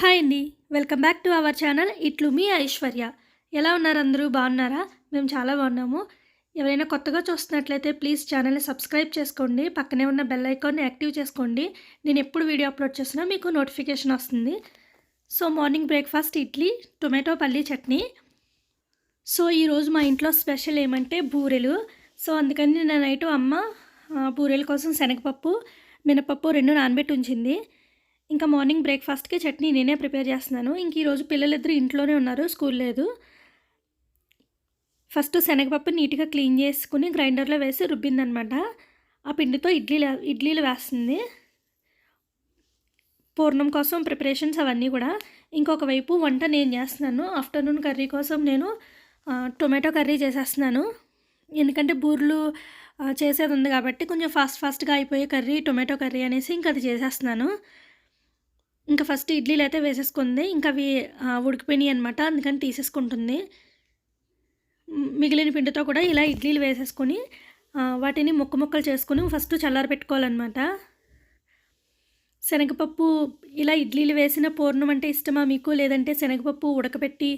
Hi అండి. Welcome back to our channel. ఇట్లు మీ ఐశ్వర్య. ఎలా ఉన్నారు అందరూ? బాగున్నారా? మేము చాలా బాగున్నాము. ఎవరైనా కొత్తగా చూస్తున్నట్లయితే ప్లీజ్ ఛానల్ని సబ్స్క్రైబ్ చేసుకోండి. పక్కనే ఉన్న బెల్ ఐకాన్ని యాక్టివ్ చేసుకోండి. నేను ఎప్పుడు వీడియో అప్లోడ్ చేసినా మీకు నోటిఫికేషన్ వస్తుంది. So morning breakfast idli tomato పల్లీ చట్నీ. సో ఈరోజు మా ఇంట్లో స్పెషల్ ఏమంటే బూరెలు. సో అందుకని నేను నైట్ అమ్మ బూరెల కోసం శనగపప్పు మినపప్పు రెండు నానబెట్టి ఉంచింది. ఇంకా మార్నింగ్ బ్రేక్ఫాస్ట్కి చట్నీ నేనే ప్రిపేర్ చేస్తున్నాను. ఇంక ఈరోజు పిల్లలిద్దరు ఇంట్లోనే ఉన్నారు స్కూల్ లేదు. ఫస్ట్ శనగపప్పు నీట్గా క్లీన్ చేసుకుని గ్రైండర్లో వేసి రుబ్బిందనమాట. ఆ పిండితో ఇడ్లీలు ఇడ్లీలు వేస్తుంది. పూర్ణం కోసం ప్రిపరేషన్స్ అవన్నీ కూడా. ఇంకొక వైపు వంట నేను చేస్తున్నాను. ఆఫ్టర్నూన్ కర్రీ కోసం నేను టొమాటో కర్రీ చేసేస్తున్నాను. ఎందుకంటే బూర్లు చేసేది ఉంది కాబట్టి కొంచెం ఫాస్ట్ ఫాస్ట్గా అయిపోయే కర్రీ టొమాటో కర్రీ అనేసి ఇంకా అది చేసేస్తున్నాను. ఇంకా ఫస్ట్ ఇడ్లీలు అయితే వేసేసుకుంది. ఇంకా అవి ఉడికిపోయినాయి అనమాట అందుకని తీసేసుకుంటుంది. మిగిలిన పిండితో కూడా ఇలా ఇడ్లీలు వేసేసుకొని వాటిని ముక్క ముక్కలు చేసుకుని ఫస్ట్ చల్లారి పెట్టుకోవాలన్నమాట. శనగపప్పు ఇలా ఇడ్లీలు వేసిన పూర్ణం అంటే ఇష్టమా మీకు? లేదంటే శనగపప్పు ఉడకబెట్టి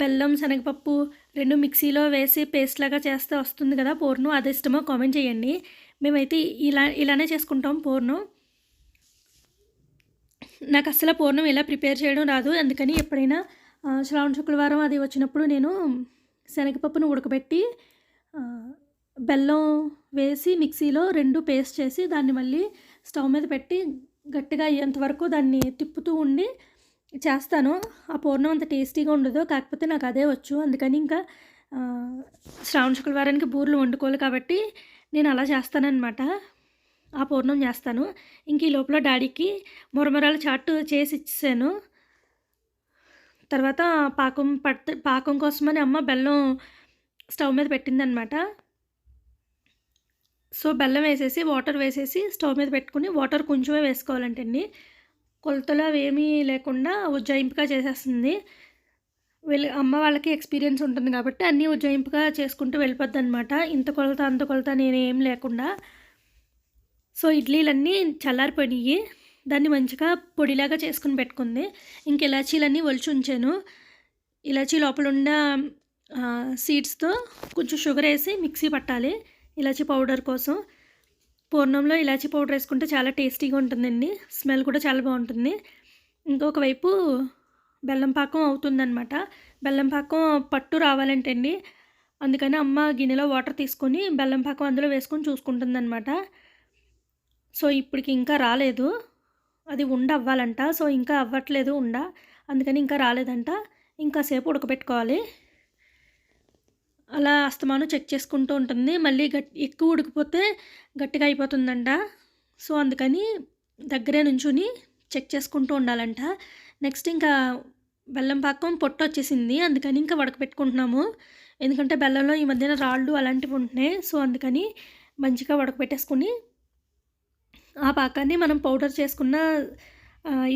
బెల్లం శనగపప్పు రెండు మిక్సీలో వేసి పేస్ట్ లాగా చేస్తే వస్తుంది కదా పూర్ణం? అది ఇష్టమో కామెంట్ చేయండి. మేమైతే ఇలా ఇలానే చేసుకుంటాం పూర్ణం. నాకు అసలు పూర్ణం ఎలా ప్రిపేర్ చేయడం రాదు. అందుకని ఎప్పుడైనా శ్రావణ శుక్రవారం అది వచ్చినప్పుడు నేను శనగపప్పును ఉడకబెట్టి బెల్లం వేసి మిక్సీలో రెండు పేస్ట్ చేసి దాన్ని మళ్ళీ స్టవ్ మీద పెట్టి గట్టిగా అయ్యేంత వరకు దాన్ని తిప్పుతూ ఉండి చేస్తాను. ఆ పూర్ణం అంత టేస్టీగా ఉండదు. కాకపోతే నాకు అదే వచ్చు. అందుకని ఇంకా శ్రావణ శుక్రవారానికి బూర్లు వండుకోవాలి కాబట్టి నేను అలా చేస్తానన్నమాట. ఆ పూర్ణం చేస్తాను. ఇంక ఈ లోపల డాడీకి మురమరాల చాట్ చేసి ఇచ్చేసాను. తర్వాత పాకం పడితే పాకం కోసమని అమ్మ బెల్లం స్టవ్ మీద పెట్టిందనమాట. సో బెల్లం వేసేసి వాటర్ వేసేసి స్టవ్ మీద పెట్టుకుని వాటర్ కొంచెమే వేసుకోవాలంటండి కొలతలు అవేమీ ఏమీ లేకుండా ఉజ్జాయింపుగా చేసేస్తుంది. వీళ్ళ అమ్మ వాళ్ళకి ఎక్స్పీరియన్స్ ఉంటుంది కాబట్టి అన్నీ ఉజ్జాయింపుగా చేసుకుంటూ వెళ్ళిపోద్ది అనమాట ఇంత కొలత అంత కొలత నేను ఏం లేకుండా. సో ఇడ్లీలన్నీ చల్లారిపోయినాయి. దాన్ని మంచిగా పొడిలాగా చేసుకుని పెట్టుకుంది. ఇంక ఇలాచీలన్నీ ఒలిచి ఉంచాను. ఇలాచీ లోపల ఉన్న సీడ్స్తో కొంచెం షుగర్ వేసి మిక్సీ పట్టాలి ఇలాచీ పౌడర్ కోసం. పూర్ణంలో ఇలాచీ పౌడర్ వేసుకుంటే చాలా టేస్టీగా ఉంటుందండి. స్మెల్ కూడా చాలా బాగుంటుంది. ఇంకొక వైపు బెల్లం పాకం అవుతుందన్నమాట. బెల్లం పాకం పట్టు రావాలంటే అండి అందుకని అమ్మ గిన్నెలో వాటర్ తీసుకొని బెల్లం పాకం అందులో వేసుకొని చూసుకుంటుందన్నమాట. సో ఇప్పటికి ఇంకా రాలేదు. అది ఉండ అవ్వాలంట. సో ఇంకా అవ్వట్లేదు ఉండ. అందుకని ఇంకా రాలేదంట. ఇంకా సేపు ఉడకబెట్టుకోవాలి. అలా అస్తమానం చెక్ చేసుకుంటూ ఉంటుంది. మళ్ళీ గట్ ఎక్కువ ఉడికిపోతే గట్టిగా అయిపోతుందంట. సో అందుకని దగ్గరే నుంచుని చెక్ చేసుకుంటూ ఉండాలంట. నెక్స్ట్ ఇంకా బెల్లం పాకం పొట్టు వచ్చేసింది. అందుకని ఇంకా ఉడకబెట్టుకుంటున్నాము ఎందుకంటే బెల్లంలో ఈ మధ్యన రాళ్ళు అలాంటివి ఉంటున్నాయి. సో అందుకని మంచిగా ఉడకబెట్టేసుకుని ఆ పాకాన్ని మనం పౌడర్ చేసుకున్న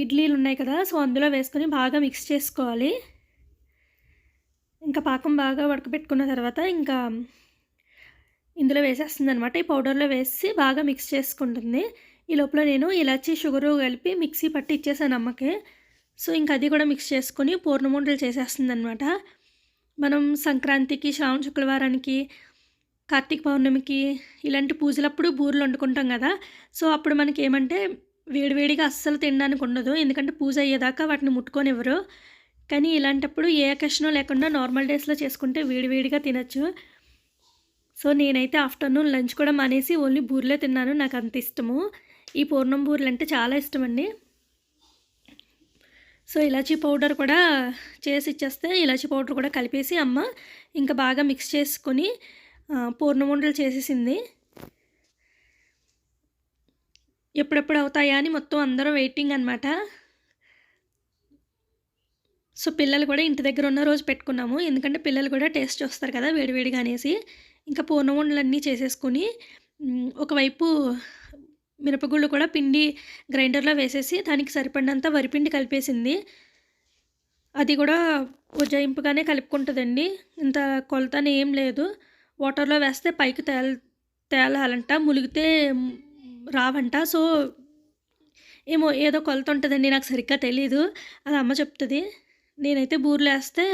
ఇడ్లీలు ఉన్నాయి కదా సో అందులో వేసుకొని బాగా మిక్స్ చేసుకోవాలి. ఇంకా పాకం బాగా ఉడకబెట్టుకున్న తర్వాత ఇంకా ఇందులో వేసేస్తుంది అనమాట ఈ పౌడర్లో వేసి బాగా మిక్స్ చేసుకుంటుంది. ఈ లోపల నేను ఇలాచీ షుగరు కలిపి మిక్సీ పట్టి ఇచ్చేసాను అమ్మకి. సో ఇంకా అది కూడా మిక్స్ చేసుకొని పూర్ణముండలు చేసేస్తుంది అనమాట మనం సంక్రాంతికి శ్రావణ శుక్రవారానికి కార్తీక పౌర్ణమికి ఇలాంటి పూజలప్పుడు బూరెలు వండుకుంటాం కదా. సో అప్పుడు మనకి ఏమంటే వేడివేడిగా అస్సలు తినడానికి ఉండదు. ఎందుకంటే పూజ అయ్యేదాకా వాటిని ముట్టుకొనివ్వరు. కానీ ఇలాంటప్పుడు ఏ అకేషనో లేకుండా నార్మల్ డేస్లో చేసుకుంటే వేడివేడిగా తినచ్చు. సో నేనైతే ఆఫ్టర్నూన్ లంచ్ కూడా మానేసి ఓన్లీ బూరెలే తిన్నాను. నాకు అంత ఇష్టము. ఈ పూర్ణం బూరెలు అంటే చాలా ఇష్టం అండి. సో ఇలాచీ పౌడర్ కూడా చేసి ఇచ్చేస్తే ఇలాచీ పౌడర్ కూడా కలిపేసి అమ్మ ఇంకా బాగా మిక్స్ చేసుకొని పూర్ణ వంటలు చేసేసింది. ఎప్పుడెప్పుడు అవుతాయా అని మొత్తం అందరూ వెయిటింగ్ అనమాట సో పిల్లలు కూడా ఇంటి దగ్గర ఉన్న రోజు పెట్టుకున్నాము. ఎందుకంటే పిల్లలు కూడా టేస్ట్ చూస్తారు కదా వేడివేడిగా అనేసి. ఇంకా పూర్ణం ఉండలన్నీ చేసేసుకుని ఒకవైపు మినపగుళ్ళు కూడా పిండి గ్రైండర్లో వేసేసి దానికి సరిపడినంత వరిపిండి కలిపేసింది. అది కూడా ఉజ్జాయింపుగానే కలుపుకుంటుందండి. ఇంత కొలతని ఏం లేదు. వాటర్లో వేస్తే పైకి తేల తేలాలంట ములిగితే రావంట. సో ఏమో ఏదో కొలత ఉంటుందండి నాకు సరిగ్గా తెలీదు. అది అమ్మ చెప్తుంది. నేనైతే బూరెలు వేస్తే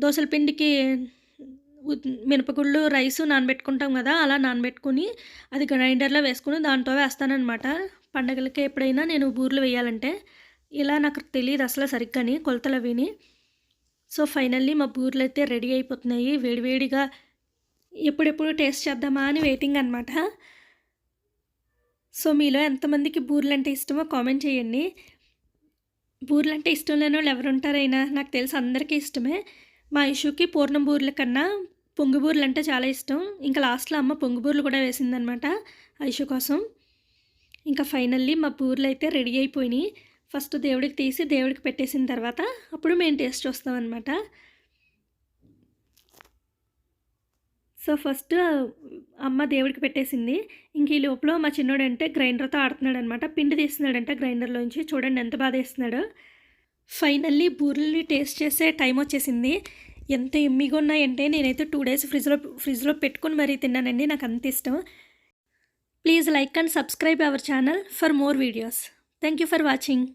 దోసల పిండికి మినపగుళ్ళు రైస్ నానబెట్టుకుంటాం కదా అలా నానబెట్టుకుని అది గ్రైండర్లో వేసుకుని దాంతో వేస్తానన్నమాట. పండగలకి ఎప్పుడైనా నేను బూరెలు వేయాలంటే ఇలా నాకు తెలియదు అసలు సరిగ్గాని కొలతలు అవిని. సో ఫైనల్లీ మా బూర్లు అయితే రెడీ అయిపోతున్నాయి. వేడివేడిగా ఎప్పుడెప్పుడు టేస్ట్ చేద్దామా అని వెయిటింగ్ అనమాట సో మీలో ఎంతమందికి బూరెలు అంటే ఇష్టమో కామెంట్ చేయండి. బూర్లు అంటే ఇష్టం లేని వాళ్ళు ఎవరు ఉంటారైనా నాకు తెలిసి అందరికీ ఇష్టమే. మా ఇష్యూకి పూర్ణం బూర్ల కన్నా పొంగు బూరెలు అంటే చాలా ఇష్టం. ఇంకా లాస్ట్లో అమ్మ పొంగు బూరెలు కూడా వేసిందనమాట ఐషు కోసం. ఇంకా ఫైనల్లీ మా బూరెలు అయితే రెడీ అయిపోయినాయి. ఫస్ట్ దేవుడికి తీసి దేవుడికి పెట్టేసిన తర్వాత అప్పుడు మేము టేస్ట్ చూస్తామన్నమాట సో ఫస్ట్ అమ్మ దేవుడికి పెట్టేసింది. ఇంక ఈ లోపల మా చిన్నోడు అంటే గ్రైండర్తో ఆడుతున్నాడు అనమాట పిండి తీస్తున్నాడంట గ్రైండర్లోంచి. చూడండి ఎంత బాధ తీస్తున్నాడు. ఫైనల్లీ బూరెల్ని టేస్ట్ చేసే టైం వచ్చేసింది. ఎంత ఎమ్మిగా ఉన్నాయంటే నేనైతే టూ డేస్ ఫ్రిడ్జ్లో ఫ్రిడ్జ్లో పెట్టుకుని మరీ తిన్నానండి. నాకు అంత ఇష్టం. Please like and subscribe our channel for more videos. Thank you for watching.